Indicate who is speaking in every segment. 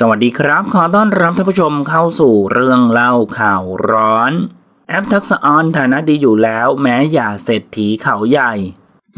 Speaker 1: สวัสดีครับ ขอต้อนรับท่านผู้ชมเข้าสู่เรื่องเล่าข่าวร้อน แอปทักษะออนฐานะดีอยู่แล้ว แม้อย่าเศรษฐีเขาใหญ่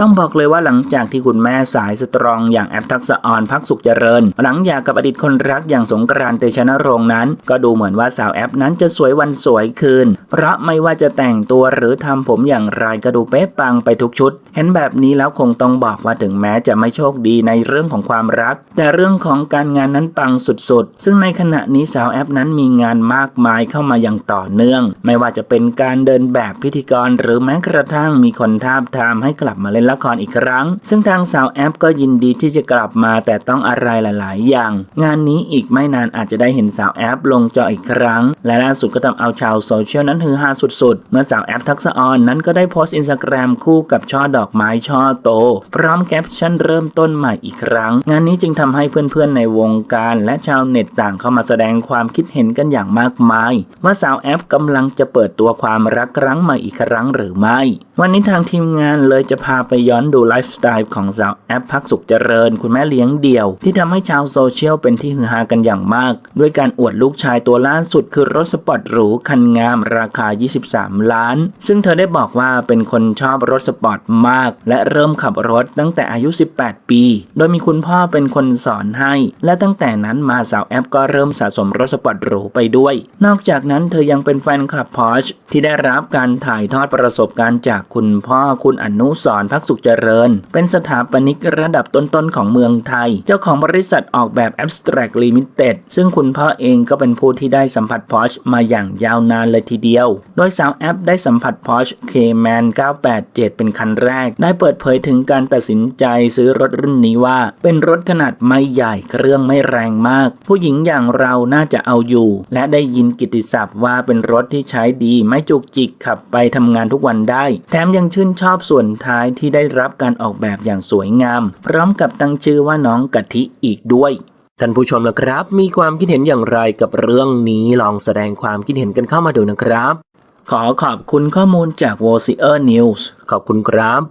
Speaker 1: ต้องบอกเลยว่าหลังจากที่คุณแม่สายสตรองอย่างแอปทักษะออนพักสุขเจริญ หลังหย่ากกับอดีตคนรักอย่างสงกรานต์เตชะนรงค์นั้น ก็ดูเหมือนว่าสาวแอปนั้นจะสวยวันสวยคืน เพราะไม่ว่าจะแต่งตัวหรือทำผมอย่างไรก็ดูเป๊ะปังไปทุกชุด เห็นแบบนี้แล้วคงต้องบอกว่าถึงแม้จะไม่โชคดีในเรื่องของความรัก แต่เรื่องของการงานนั้นปังสุดๆ ซึ่งในขณะนี้สาวแอปนั้นมีงานมากมายเข้ามาอย่างต่อเนื่อง ไม่ว่าจะเป็นการเดินแบบพิธีกรหรือแม้กระทั่งมีคนทาบทามให้กลับมาเล่นละครอีกครั้ง ซึ่งทางสาวแอปก็ยินดีที่จะกลับมาแต่ต้องอะไรหลาย ๆ อย่าง งานนี้อีกไม่นานอาจจะได้เห็นสาวแอปลงจออีกครั้ง และล่าสุดก็ทำเอาชาวโซเชียลนั้นฮือฮาสุด ๆ เมื่อสาวแอปทักษะออนนั้นก็ได้โพสต์อินสตาแกรมคู่กับช่อดอกไม้ช่อโต พร้อมแคปชั่นเริ่มต้นใหม่อีกครั้ง งานนี้จึงทำให้เพื่อน ๆ ในวงการและชาวเน็ตต่างเข้ามาแสดงความคิดเห็นกันอย่างมากมาย ว่าสาวแอปกำลังจะเปิดตัวความรักครั้งใหม่อีกครั้งหรือไม่ วันนี้ทางทีมงานเลยจะพาไปย้อนดูไลฟ์สไตล์ของสาวแอปพักสุขเจริญ คุณแม่เลี้ยงเดี่ยว ที่ทำให้ชาวโซเชียลเป็นที่ฮือฮากันอย่างมาก ด้วยการอวดลูกชายตัวล่าสุดคือรถสปอร์ตหรูคันงามราคา 23 ล้าน ซึ่งเธอได้บอกว่าเป็นคนชอบรถสปอร์ตมาก และเริ่มขับรถตั้งแต่อายุ 18 ปี โดยมีคุณพ่อเป็นคนสอนให้ และตั้งแต่นั้นมาสาวแอปก็เริ่มสะสมรถสปอร์ตหรูไปด้วย นอกจากนั้นเธอยังเป็นแฟนคลับพอชที่ได้รับการถ่ายทอดประสบการณ์จากคุณพ่อคุณอนุสรพักสุขเจริญ เป็นสถาปนิกระดับต้นๆของเมืองไทย เจ้าของบริษัทออกแบบ Abstract Limited ซึ่งคุณพ่อเองก็เป็นผู้ที่ได้สัมผัสพอชมาอย่างยาวนานเลยทีเดียว โดยสาวแอปได้สัมผัสพอช K-Man 987 เป็นคันแรก ได้เปิดเผยถึงการตัดสินใจซื้อรถรุ่นนี้ว่า เป็นรถขนาดไม่ใหญ่เครื่องไม่แรงมาก ผู้หญิงอย่างเราน่าจะเอาอยู่ และได้ยินกิตติศัพท์ว่าเป็นรถที่ใช้ดีไม่จุกจิกขับไปทำงานทุกวันได้ แถมยังชื่นชอบส่วนท้ายที่ได้รับการออกแบบอย่างสวยงาม พร้อมกับตั้งชื่อว่าน้องกะทิอีกด้วยท่านผู้ชมละครับ มีความคิดเห็นอย่างไรกับเรื่องนี้ลองแสดงความคิดเห็นกันเข้ามาดูนะครับ ขอขอบคุณข้อมูลจาก w o c i e r News ขอบคุณครับ